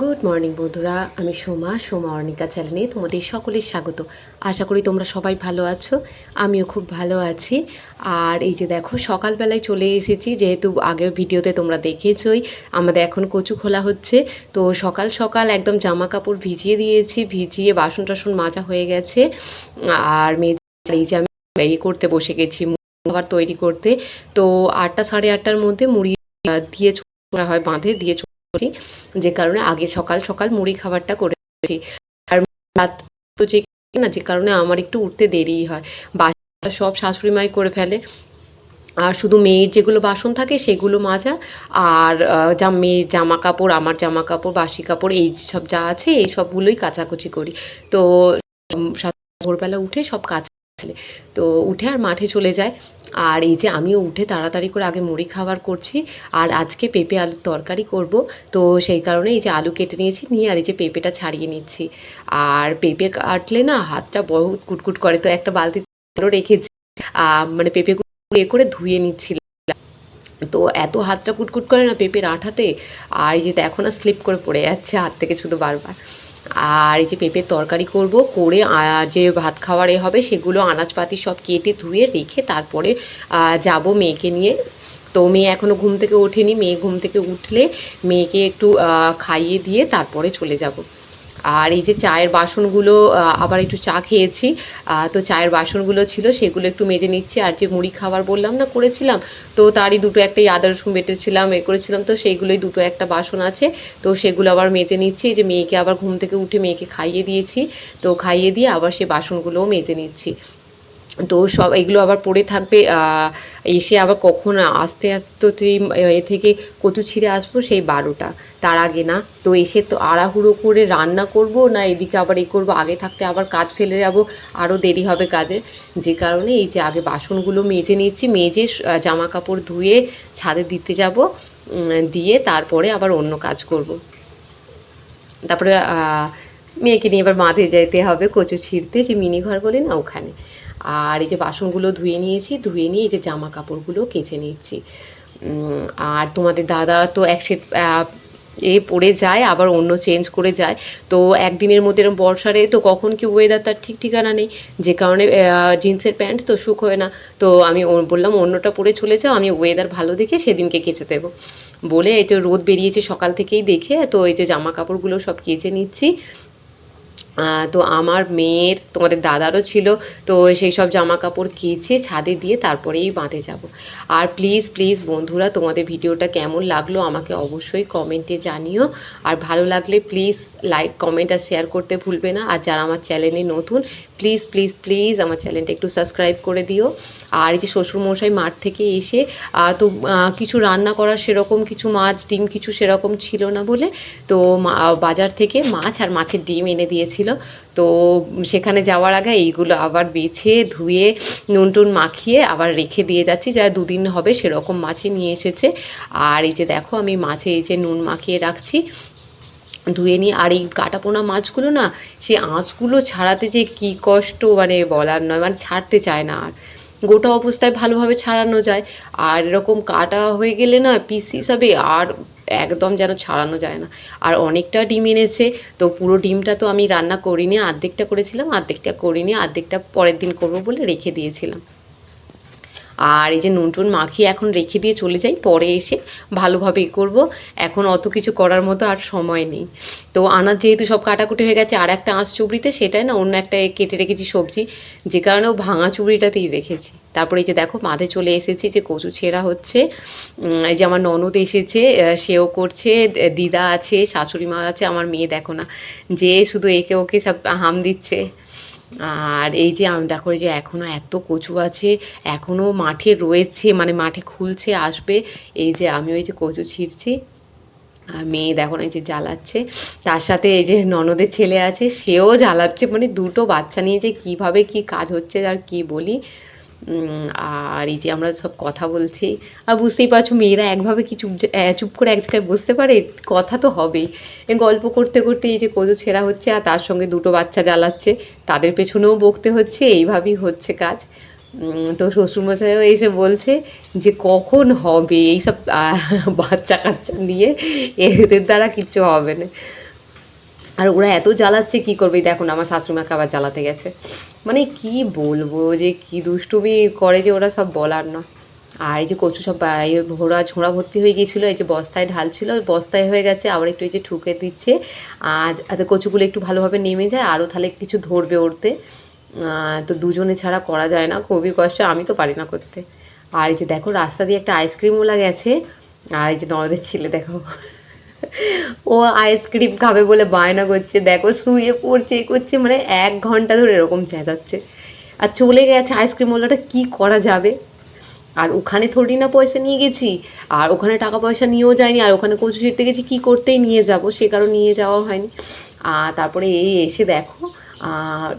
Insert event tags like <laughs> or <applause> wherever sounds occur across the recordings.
Good morning বন্ধুরা। আমি সোমা সোমা অর্ণিকা চ্যানেলে তোমাদের সকলের স্বাগত। আশা করি তোমরা সবাই ভালো আছো। আমিও খুব ভালো আছি। আর এই যে দেখো, সকালবেলায় চলে এসেছি, যেহেতু আগের ভিডিওতে তোমরা দেখেছই, আমাদের এখন কচু খোলা হচ্ছে। তো সকাল সকাল একদম জামা কাপড় ভিজিয়ে দিয়েছি, ভিজিয়ে বাসন টাসন মাজা হয়ে গেছে। আর মেয়ে এই যে আমি এই করতে বসে গেছি খাবার তৈরি করতে। তো আটটা সাড়ে আটটার মধ্যে মুড়ি দিয়ে ছোড়া হয়, বাঁধে, দিয়ে করি, যে কারণে আগে সকাল সকাল মুড়ি খাবারটা করেছি আর রাত তো যে না, যে কারণে আমার একটু উঠতে দেরি হয়। বাসা সব শাশুড়ি মাই করে ফেলে। আর শুধু মেয়ের যেগুলো বাসন থাকে সেগুলো মাজা, আর যা মেয়ের জামা কাপড় আমার জামা কাপড় বাসি কাপড়, এই সব যা আছে, এই সবগুলোই কাচাকুচি করি। তো ভোরবেলা উঠে সব কাজ ফেলে। তো উঠে আর মাঠে চলে যায়। আর এই যে আমিও উঠে তাড়াতাড়ি করে আগে মুড়ি খাবার করছি। আর আজকে পেঁপে আলুর তরকারি করব। তো সেই কারণে এই যে আলু কেটে নিয়েছি, নিয়ে আর এই যে পেঁপেটা ছাড়িয়ে নিচ্ছি। আর পেঁপে কাটলে না হাতটা বহুত কুটকুট করে। তো একটা বালতি রেখেছি। মানে পেঁপে এ করে ধুয়ে নিচ্ছিলাম। তো এত হাতটা কুটকুট করে না পেঁপের আঠাতে। আর এই যে দেখো না স্লিপ করে পড়ে যাচ্ছে হাত থেকে শুধু বারবার। আর এই যে পেঁপের তরকারি করব, করে যে ভাত খাওয়ার এ হবে, সেগুলো আনাজপাতি সব কেটে ধুয়ে রেখে তারপরে যাব মেয়েকে নিয়ে। তো মেয়ে এখনও ঘুম থেকে ওঠেনি, মেয়ে ঘুম থেকে উঠলে মেয়েকে একটু খাইয়ে দিয়ে তারপরে চলে যাব। আর এই যে চায়ের বাসনগুলো আবার একটু চা খেয়েছি। তো চায়ের বাসনগুলো ছিল, সেগুলো একটু মেজে নিচ্ছি। আর যে মুড়ি খাবার বললাম না, করেছিলাম, তো তারই দুটো একটাই আদার আদা, রসুন বেটেছিলাম, এ করেছিলাম। তো সেইগুলোই দুটো একটা বাসন আছে, তো সেগুলো আবার মেজে নিচ্ছি। যে মেয়েকে আবার ঘুম থেকে উঠে মেয়েকে খাইয়ে দিয়েছি, তো খাইয়ে দিয়ে আবার সে বাসনগুলোও মেজে নিচ্ছি। তো সব এগুলো আবার পড়ে থাকবে এসে আবার কখন আস্তে আস্তে তো সেই এ থেকে কচু ছিঁড়ে আসব সেই বারোটা। তার আগে না, তো এসে তো আড়াহুড়ো করে রান্না করব না এদিকে আবার এ করব, আগে থাকতে আবার কাজ ফেলে যাব, আরও দেরি হবে কাজে। যে কারণে এই যে আগে বাসনগুলো মেজে নিচ্ছি, মেজে জামা কাপড় ধুয়ে ছাদে দিতে যাব দিয়ে তারপরে আবার অন্য কাজ করব। তারপরে মেয়েকে নিয়ে এবার মাঠে যেতে হবে কচু ছিঁড়তে, যে মিনি ঘর বলে না ওখানে। আর এই যে বাসনগুলো ধুয়ে নিয়েছি, ধুয়ে নিয়ে এই যে জামা কাপড়গুলো কেচে নিচ্ছি। আর তোমাদের দাদা তো এক সেট এ পড়ে যায়, আবার অন্য চেঞ্জ করে যায়। তো একদিনের মধ্যে এরকম বর্ষারে তো কখন কি ওয়েদার তার ঠিক ঠিকানা নেই। যে কারণে জিন্সের প্যান্ট তো শুক হয় না। তো আমি বললাম, অন্যটা পরে চলে যাও, আমি ওয়েদার ভালো দেখে সেদিনকে কেচে দেবো। বলে এই তো রোদ বেরিয়েছে সকাল থেকেই দেখে, তো এই যে জামা কাপড়গুলো সব কেচে নিচ্ছি। তো আমার মেয়ের, তোমাদের দাদারও ছিল, তো সেই সব জামা কাপড় কেচে ছাদে দিয়ে তারপরেই বাঁধে যাব। আর প্লিজ প্লিজ বন্ধুরা, তোমাদের ভিডিওটা কেমন লাগল আমাকে অবশ্যই কমেন্টে জানিও। আর ভালো লাগলে প্লিজ লাইক কমেন্ট আর শেয়ার করতে ভুলবে না। আর যারা আমার চ্যানেলে নতুন প্লিজ প্লিজ প্লিজ আমার চ্যানেলটা একটু সাবস্ক্রাইব করে দিও। আর এই যে শ্বশুরমশাই মাঠ থেকে এসে তো কিছু রান্না করার সেরকম কিছু মাছ, ডিম কিছু সেরকম ছিল না বলে, তো বাজার থেকে মাছ আর মাছের ডিম এনে দিয়েছিল। তো সেখানে যাওয়ার আগে এইগুলো আবার বেছে, ধুয়ে, নুন টুন মাখিয়ে আবার রেখে দিয়ে যাচ্ছি। যা দুদিন হবে সেরকম মাছই নিয়ে এসেছে। আর এই যে দেখো আমি মাছে এই যে নুন মাখিয়ে রাখছি। ধুয়ে নিয়ে আর এই কাটাপোনা মাছগুলো না, সে আঁচগুলো ছাড়াতে যে কি কষ্ট মানে বলার নয় মানে ছাড়তে চায় না আর। গোটা অবস্থায় ভালোভাবে ছাড়ানো যায়। আর এরকম কাটা হয়ে গেলে না পিস হিসাবে আর একদম যেন ছাড়ানো যায় না। আর অনেকটা ডিম এনেছে, তো পুরো ডিমটা তো আমি রান্না করিনি অর্ধেকটা করেছিলাম অর্ধেকটা করিনি অর্ধেকটা পরের দিন করব বলে রেখে দিয়েছিলাম। আর এই যে নুন টুন মাখিয়ে এখন রেখে দিয়ে চলে যাই, পরে এসে ভালোভাবে করব। এখন অত কিছু করার মতো আর সময় নেই। তো আনাজ যেহেতু সব কাটাকুটি হয়ে গেছে আর একটা আঁশ চুবড়িতে সেটাই না, অন্য একটা কেটে রেখেছি সবজি, যে কারণে ও ভাঙা চুবড়িটাতেই রেখেছি। তারপরে এই যে দেখো মাঠে চলে এসেছি যে কচু ছেঁড়া হচ্ছে এই যে আমার ননদ এসেছে সেও করছে দিদা আছে শাশুড়ি মা আছে, আমার মেয়ে দেখো না, যে শুধু একে ওকে সব হাম দিচ্ছে। আর এই যে দেখো যে এখনও এত কচু আছে এখনও মাঠে রয়েছে মানে মাঠে খুলছে, আসবে। এই যে আমি ওই যে কচু ছিঁড়ছি, আর মেয়ে দেখো না এই যে জ্বালাচ্ছে। তার সাথে এই যে ননদের ছেলে আছে, সেও জ্বালাচ্ছে মানে দুটো বাচ্চা নিয়ে যে কীভাবে কি কাজ হচ্ছে আর কি বলি। আর এই যে আমরা সব কথা বলছি, আর বুঝতেই পারছ মেয়েরা একভাবে কি চুপ চুপ করে এক জায়গায় বসতে পারে? কথা তো হবেই। গল্প করতে করতে এই যে কচু ছেঁড়া হচ্ছে, আর তার সঙ্গে দুটো বাচ্চা জ্বালাচ্ছে, তাদের পেছনেও বকতে হচ্ছে, এইভাবেই হচ্ছে কাজ। তো শ্বশুরমশাইও এসে বলছে যে, কখন হবে? এইসব বাচ্চা কাচ্চা নিয়ে এদের দ্বারা কিচ্ছু হবে না। আর ওরা এত জ্বালাচ্ছে কি করবে? দেখুন আমার শাশুড়িমাকে আবার জ্বালাতে গেছে। মানে কি বলব যে কি দুষ্টুমি করে যে ওরা সব বলার না। আর এই যে কচু সব ঘোড়া ঝোড়া ভর্তি হয়ে গিয়েছিল এই যে বস্তায় ঢালছিল বস্তায় হয়ে গেছে আবার একটু এই যে ঠুকে দিচ্ছে। আর যাতে কচুগুলো একটু ভালোভাবে নেমে যায় আরও তাহলে কিছু ধরবে আহ, তো দুজনে ছাড়া করা যায় না খুবই কষ্ট আমি তো পারি না করতে। আর এই যে দেখো রাস্তা দিয়ে একটা আইসক্রিমওয়ালা গেছে আর এই যে নরদের ছেলে দেখো। ও আইসক্রিম খাবে বলে বায়না করছে। দেখো শুয়ে পড়ছে, এ করছে মানে এক ঘণ্টা ধরে এরকম চেঁচাচ্ছে। আর চলে গেছে আইসক্রিমওয়ালাটা কি করা যাবে? আর ওখানে থোড়ি না পয়সা নিয়ে গেছি, আর ওখানে টাকা পয়সা নিয়েও যায়নি আর ওখানে কচু ছিটতে গেছি, কী করতেই নিয়ে যাব? সে কারণে নিয়ে যাওয়া হয়নি। আর তারপরে এই এসে দেখো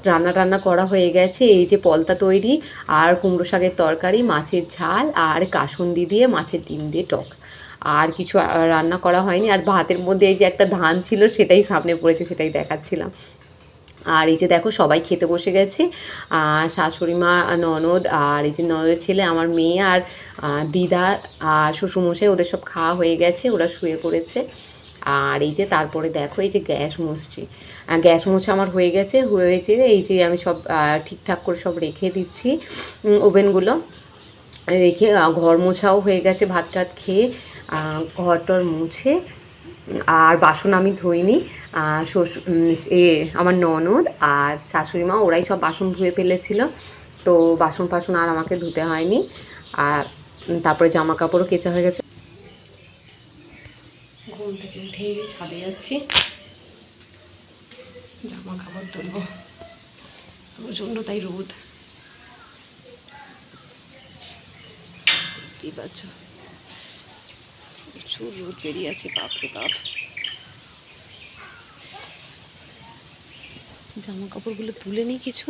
রান্না টান্না করা হয়ে গেছে। এই যে পলতা তৈরি, আর কুমড়ো শাকের তরকারি, মাছের ঝাল, আর কাসুন্দি দিয়ে মাছের ডিম দিয়ে টক। আর কিছু রান্না করা হয়নি। আর ভাতের মধ্যে এই যে একটা ধান ছিল সেটাই সামনে পড়েছে, সেটাই দেখাচ্ছিলাম। আর এই যে দেখো, সবাই খেতে বসে গেছে। আর শাশুড়ি মা, ননদ আর এই যে ননদের ছেলে, আমার মেয়ে আর দিদা আর শ্বশুরমশাই, ওদের সব খাওয়া হয়ে গেছে, ওরা শুয়ে পড়েছে। আর এই যে তারপরে দেখো, এই যে গ্যাস মুছছি। গ্যাস মোছা আমার হয়ে গেছে, হয়েছে, এই যে আমি সব ঠিকঠাক করে সব রেখে দিচ্ছি ওভেনগুলো। রেখে ঘর মোছাও হয়ে গেছে ভাত টাত খেয়ে ঘর টর মুছে আর বাসন আমি ধুইনি উম, এ আমার ননদ আর শাশুড়ি মা ওরাই সব বাসন ধুয়ে ফেলেছিল তো বাসন ফাসন আর আমাকে ধুতে হয়নি আর তারপরে জামা কাপড়ও কেচা হয়ে গেছে। ঘুম থেকে উঠেই ছাদে যাচ্ছি জামা কাপড় তুলবো প্রচণ্ড তাই রোদ। দেখতেই পাচ্ছ প্রচুর রোদ বেরিয়ে আছে, বাপরে বাপ। জামা কাপড়গুলো তুলে নিই কিছু।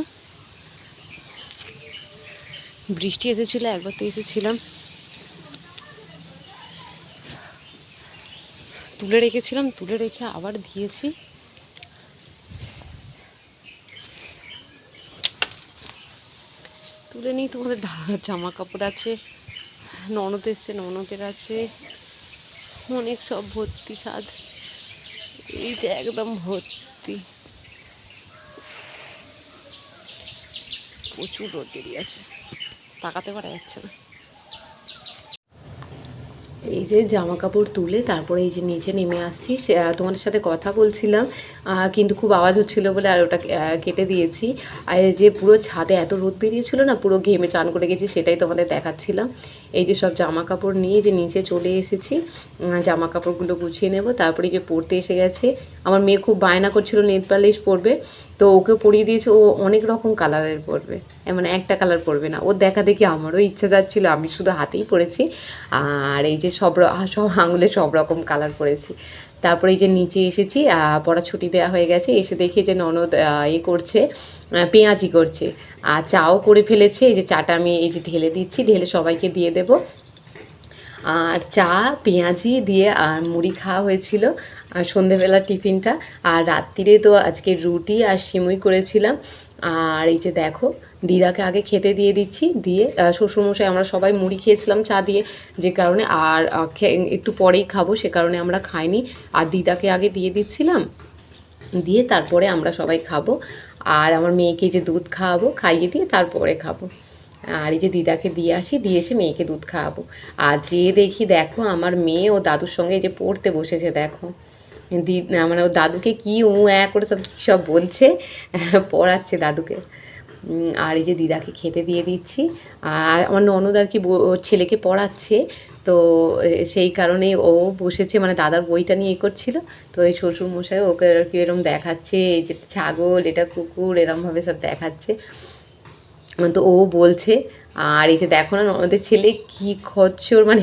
বৃষ্টি এসেছিল, একবার তো এসেছিলাম। তুলে রেখেছিলাম, তুলে রেখে আবার দিয়েছি। তুলে নিই, তোমাদের জামা কাপড় আছে। ননদ এসছে, ননদের আছে। অনেক সব ভর্তি ছাদ। এই যে একদম ভর্তি। প্রচুর রোদ বেরিয়ে আছে। তাকাতে পারা যাচ্ছে না। এই যে জামা কাপড় তুলে তারপরে এই যে নিচে নেমে আসছি তোমাদের সাথে কথা বলছিলাম কিন্তু খুব আওয়াজ হচ্ছিল বলে আর ওটা কেটে দিয়েছি। আর যে পুরো ছাদে এত রোদ বেরিয়েছিল না, পুরো ঘেমে চান করে গেছি সেটাই তোমাদের দেখাচ্ছিলাম। এই যে সব জামা কাপড় নিয়ে যে নিচে চলে এসেছি জামা কাপড়গুলো গুছিয়ে নেব। তারপরে যে পড়তে এসে গেছে। আমার মেয়ে খুব বায়না করছিল নেট পালিশ পরবে। তো ওকে পরিয়ে দিয়েছে। ও অনেক রকম কালারের পরবে। এমন মানে একটা কালার পরবে না। ওর দেখা দেখি আমারও ইচ্ছা যাচ্ছিল। আমি শুধু হাতেই পরেছি। আর এই যে সব সব আঙুলে সব রকম কালার করেছি তারপরে এই যে নিচে এসেছি পড়া ছুটি দেওয়া হয়ে গেছে, এসে দেখি যে ননদ এ করছে পেঁয়াজি করছে, আর চাও করে ফেলেছে, এই যে চাটা আমি এই যে ঢেলে দিচ্ছি, ঢেলে সবাইকে দিয়ে দেবো। আর চা, পেঁয়াজি দিয়ে আর মুড়ি খাওয়া হয়েছিল, আর সন্ধেবেলার টিফিনটা। আর রাত্রিরে তো আজকে রুটি আর সিমুই করেছিলাম। আর এই যে দেখো, দিদাকে আগে খেতে দিয়ে দিচ্ছি, দিয়ে শ্বশুরমশাই আমরা সবাই মুড়ি খেয়েছিলাম চা দিয়ে, যে কারণে আর একটু পরেই খাব, সে কারণে আমরা খাইনি। আর দিদাকে আগে দিয়ে দিচ্ছিলাম, দিয়ে তারপরে আমরা সবাই খাব। আর আমার মেয়েকে যে দুধ খাওয়াবো, খাইয়ে দিয়ে তারপরে খাব। আর এই যে দিদাকে দিয়ে আসি, দিয়ে এসে মেয়েকে দুধ খাওয়াবো। আর যে দেখি, দেখো আমার মেয়ে ও দাদুর সঙ্গে যে পড়তে বসেছে, দেখো। দি মানে ও দাদুকে কি উ অ্যা করে সব সব বলছে, <laughs> পড়াচ্ছে দাদুকে। আর এই যে দিদাকে খেতে দিয়ে দিচ্ছি। আর আমার ননদ আর কি ছেলেকে পড়াচ্ছে, তো সেই কারণে ও বসেছে মানে দাদার বইটা নিয়ে এ করছিল। তো এই শ্বশুর মশাই ওকে আর কি এরম দেখাচ্ছে, এই যে ছাগল, এটা কুকুর, এরমভাবে সব দেখাচ্ছে। তো ও বলছে আর এই যে দেখো না ননদের ছেলে কি খচ্চর মানে